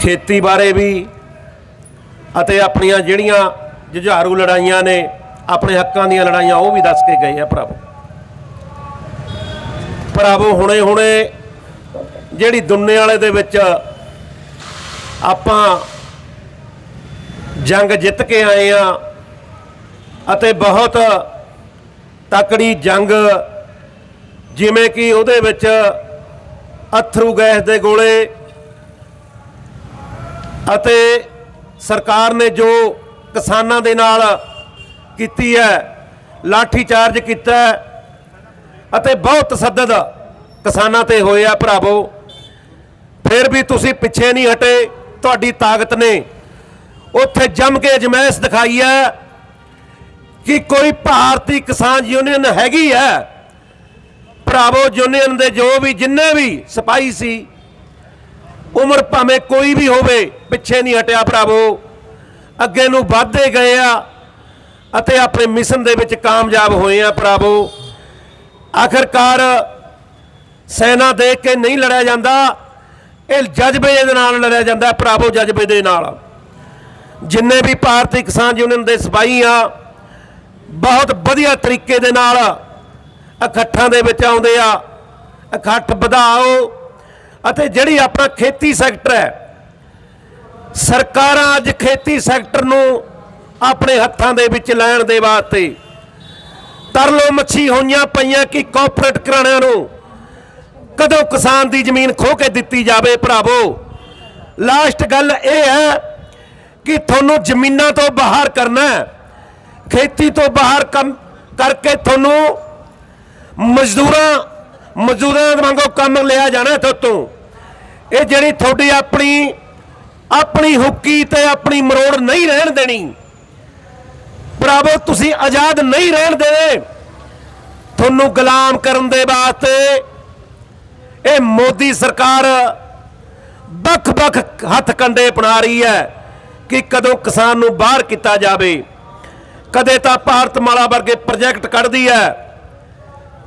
ਖੇਤੀ ਬਾਰੇ ਵੀ ਅਤੇ ਆਪਣੀਆਂ ਜਿਹੜੀਆਂ ਜੁਝਾਰੂ ਲੜਾਈਆਂ ਨੇ, ਆਪਣੇ ਹੱਕਾਂ ਦੀਆਂ ਲੜਾਈਆਂ, ਉਹ ਵੀ ਦੱਸ ਕੇ ਗਏ ਆ ਭਰਾਵੋ। ਭਰਾਵੋ, ਹੁਣੇ ਹੁਣੇ ਜਿਹੜੀ ਦੁੰਨੇ ਵਾਲੇ ਦੇ ਵਿੱਚ ਆਪਾਂ ਜੰਗ ਜਿੱਤ ਕੇ ਆਏ ਆ ਅਤੇ ਬਹੁਤ ਤਕੜੀ ਜੰਗ ਜਿਵੇਂ ਕਿ ਉਹਦੇ ਵਿੱਚ ਅਥਰੂ ਗੈਸ ਦੇ ਗੋਲੇ ਅਤੇ ਸਰਕਾਰ ਨੇ ਜੋ ਕਿਸਾਨਾਂ ਦੇ ਨਾਲ ਕੀਤੀ ਹੈ, ਲਾਠੀ ਚਾਰਜ ਕੀਤਾ ਅਤੇ ਬਹੁਤ ਤਸੱਦਦ ਕਿਸਾਨਾਂ ਤੇ ਹੋਏ ਆ ਭਰਾਵੋ, ਫਿਰ ਵੀ ਤੁਸੀਂ ਪਿੱਛੇ ਨਹੀਂ ਹਟੇ, ਤੁਹਾਡੀ ਤਾਕਤ ਨੇ ਉੱਥੇ ਜੰਮ ਕੇ ਅਜਮੈਸ਼ ਦਿਖਾਈ ਹੈ ਕਿ ਕੋਈ ਭਾਰਤੀ ਕਿਸਾਨ ਯੂਨੀਅਨ ਹੈਗੀ ਹੈ। ਭਰਾਵੋ, ਯੂਨੀਅਨ ਦੇ ਜੋ ਵੀ ਜਿੰਨੇ ਵੀ ਸਿਪਾਹੀ ਸੀ ਉਮਰ ਭਾਵੇਂ ਕੋਈ ਵੀ ਹੋਵੇ, ਪਿੱਛੇ ਨਹੀਂ ਹਟਿਆ ਭਰਾਵੋ। ਅੱਗੇ ਨੂੰ ਵਧਦੇ ਗਏ ਆ ਅਤੇ ਆਪਣੇ ਮਿਸ਼ਨ ਦੇ ਵਿੱਚ ਕਾਮਯਾਬ ਹੋਏ ਆ ਭਰਾਵੋ। ਆਖਰਕਾਰ ਸੈਨਾ ਦੇਖ ਕੇ ਨਹੀਂ ਲੜਿਆ ਜਾਂਦਾ, ਇਹ ਜਜ਼ਬੇ ਦੇ ਨਾਲ ਲੜਿਆ ਜਾਂਦਾ ਭਰਾਵੋ, ਜਜ਼ਬੇ ਦੇ ਨਾਲ। ਜਿੰਨੇ ਵੀ ਭਾਰਤੀ ਕਿਸਾਨ ਯੂਨੀਅਨ ਦੇ ਸਿਪਾਹੀ ਆ, ਬਹੁਤ ਵਧੀਆ ਤਰੀਕੇ ਦੇ ਨਾਲ ਇਕੱਠਾਂ ਦੇ ਵਿੱਚ ਆਉਂਦੇ ਆ, ਇਕੱਠ ਵਧਾਓ ਅਤੇ ਜਿਹੜੀ ਆਪਣਾ ਖੇਤੀ ਸੈਕਟਰ ਹੈ, ਸਰਕਾਰਾਂ ਅੱਜ ਖੇਤੀ ਸੈਕਟਰ ਨੂੰ ਆਪਣੇ ਹੱਥਾਂ ਦੇ ਵਿੱਚ ਲੈਣ ਦੇ ਵਾਸਤੇ ਤਰਲੋ ਮੱਛੀ ਹੋਈਆਂ ਪਈਆਂ ਕਿ ਕਾਰਪੋਰੇਟ ਘਰਾਣਿਆਂ ਨੂੰ ਕਦੋਂ ਕਿਸਾਨ ਦੀ ਜ਼ਮੀਨ ਖੋ ਕੇ ਦਿੱਤੀ ਜਾਵੇ ਭਰਾਵੋ? ਲਾਸਟ ਗੱਲ ਇਹ ਹੈ ਕਿ ਤੁਹਾਨੂੰ ਜ਼ਮੀਨਾਂ ਤੋਂ ਬਾਹਰ ਕਰਨਾ ਖੇਤੀ ਤੋਂ ਬਾਹਰ ਕੰਮ ਕਰਕੇ ਤੁਹਾਨੂੰ ਮਜ਼ਦੂਰਾਂ ਮਜ਼ਦੂਰਾਂ ਵਾਂਗੂ ਕੰਮ ਲਿਆ ਜਾਣਾ ਤੁਹਾਤੋਂ ਇਹ ਜਿਹੜੀ ਤੁਹਾਡੀ ਆਪਣੀ ਆਪਣੀ ਹੁੱਕੀ ਤੇ ਆਪਣੀ ਮਰੋੜ ਨਹੀਂ ਰਹਿਣ ਦੇਣੀ। ਭਰਾਵੋ, ਤੁਸੀਂ ਆਜ਼ਾਦ ਨਹੀਂ ਰਹਿਣ ਦੇਣੇ। ਤੁਹਾਨੂੰ ਗੁਲਾਮ ਕਰਨ ਦੇ ਵਾਸਤੇ ਇਹ ਮੋਦੀ ਸਰਕਾਰ ਵੱਖ-ਵੱਖ ਹੱਥ ਕੰਡੇ ਅਪਣਾ ਰਹੀ ਹੈ ਕਿ ਕਦੋਂ ਕਿਸਾਨ ਨੂੰ ਬਾਹਰ ਕੀਤਾ ਜਾਵੇ। ਕਦੇ ਤਾਂ ਭਾਰਤ ਮਾਲਾ ਵਰਗੇ ਪ੍ਰੋਜੈਕਟ ਕੱਢਦੀ ਹੈ।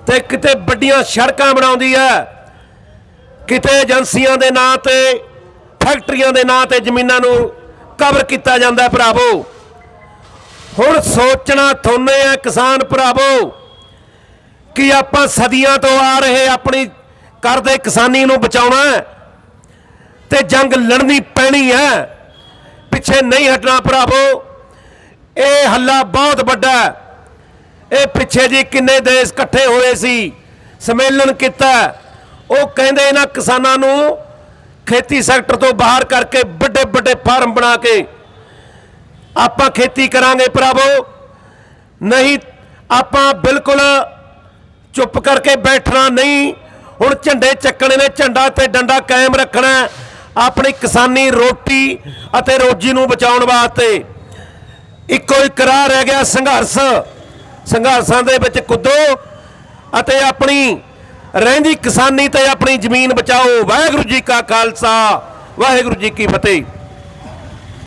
ਤੇ ਕਿਤੇ ਵੱਡੀਆਂ ਸੜਕਾਂ ਬਣਾਉਂਦੀ ਹੈ। ਕਿਤੇ ਏਜੰਸੀਆਂ ਦੇ ਨਾਂ ਤੇ, ਫੈਕਟਰੀਆਂ ਦੇ ਨਾਂ ਤੇ ਜ਼ਮੀਨਾਂ ਨੂੰ ਕਵਰ ਕੀਤਾ ਜਾਂਦਾ ਭਰਾਵੋ। ਹੁਣ ਸੋਚਣਾ ਥੋਨੇ ਆ ਕਿਸਾਨ ਭਰਾਵੋ, ਕਿ ਆਪਾਂ ਸਦੀਆਂ ਤੋਂ ਆ ਰਹੇ ਆਪਣੀ ਕਰਦੇ ਕਿਸਾਨੀ ਨੂੰ ਬਚਾਉਣਾ ਹੈ ਤੇ ਜੰਗ ਲੜਨੀ ਪੈਣੀ ਹੈ। ਪਿੱਛੇ ਨਹੀਂ ਹਟਣਾ ਭਰਾਵੋ, ਇਹ ਹੱਲਾ ਬਹੁਤ ਵੱਡਾ ਹੈ। ਇਹ ਪਿੱਛੇ ਜੀ ਕਿੰਨੇ ਦੇਸ਼ ਇਕੱਠੇ ਹੋਏ ਸੀ, ਸੰਮੇਲਨ ਕੀਤਾ। ਉਹ ਕਹਿੰਦੇ ਇਹਨਾਂ ਕਿਸਾਨਾਂ ਨੂੰ ਖੇਤੀ ਸੈਕਟਰ ਤੋਂ ਬਾਹਰ ਕਰਕੇ ਵੱਡੇ ਵੱਡੇ ਫਾਰਮ ਬਣਾ ਕੇ ਆਪਾਂ ਖੇਤੀ ਕਰਾਂਗੇ ਭਰਾਵੋ। ਨਹੀਂ, ਆਪਾਂ ਬਿਲਕੁਲ ਚੁੱਪ ਕਰਕੇ ਬੈਠਣਾ ਨਹੀਂ। ਹੁਣ ਝੰਡੇ ਚੱਕਣੇ ਨੇ, ਝੰਡਾ ਤੇ ਡੰਡਾ ਕਾਇਮ ਰੱਖਣਾ ਆਪਣੀ ਕਿਸਾਨੀ ਰੋਟੀ ਅਤੇ ਰੋਜੀ ਨੂੰ ਬਚਾਉਣ ਵਾਸਤੇ ਇੱਕੋ ਇੱਕ ਕਰਾਰ ਰਹਿ ਗਿਆ ਸੰਘਰਸ਼। ਸੰਘਰਸ਼ਾਂ ਦੇ ਵਿੱਚ ਕੁੱਦੋ ਅਤੇ ਆਪਣੀ ਰਹਿੰਦੀ ਕਿਸਾਨੀ ਤੇ ਆਪਣੀ ਜ਼ਮੀਨ ਬਚਾਓ। ਵਾਹਿਗੁਰੂ ਜੀ ਕਾ ਖਾਲਸਾ, ਵਾਹਿਗੁਰੂ ਜੀ ਕੀ ਫਤਿਹ।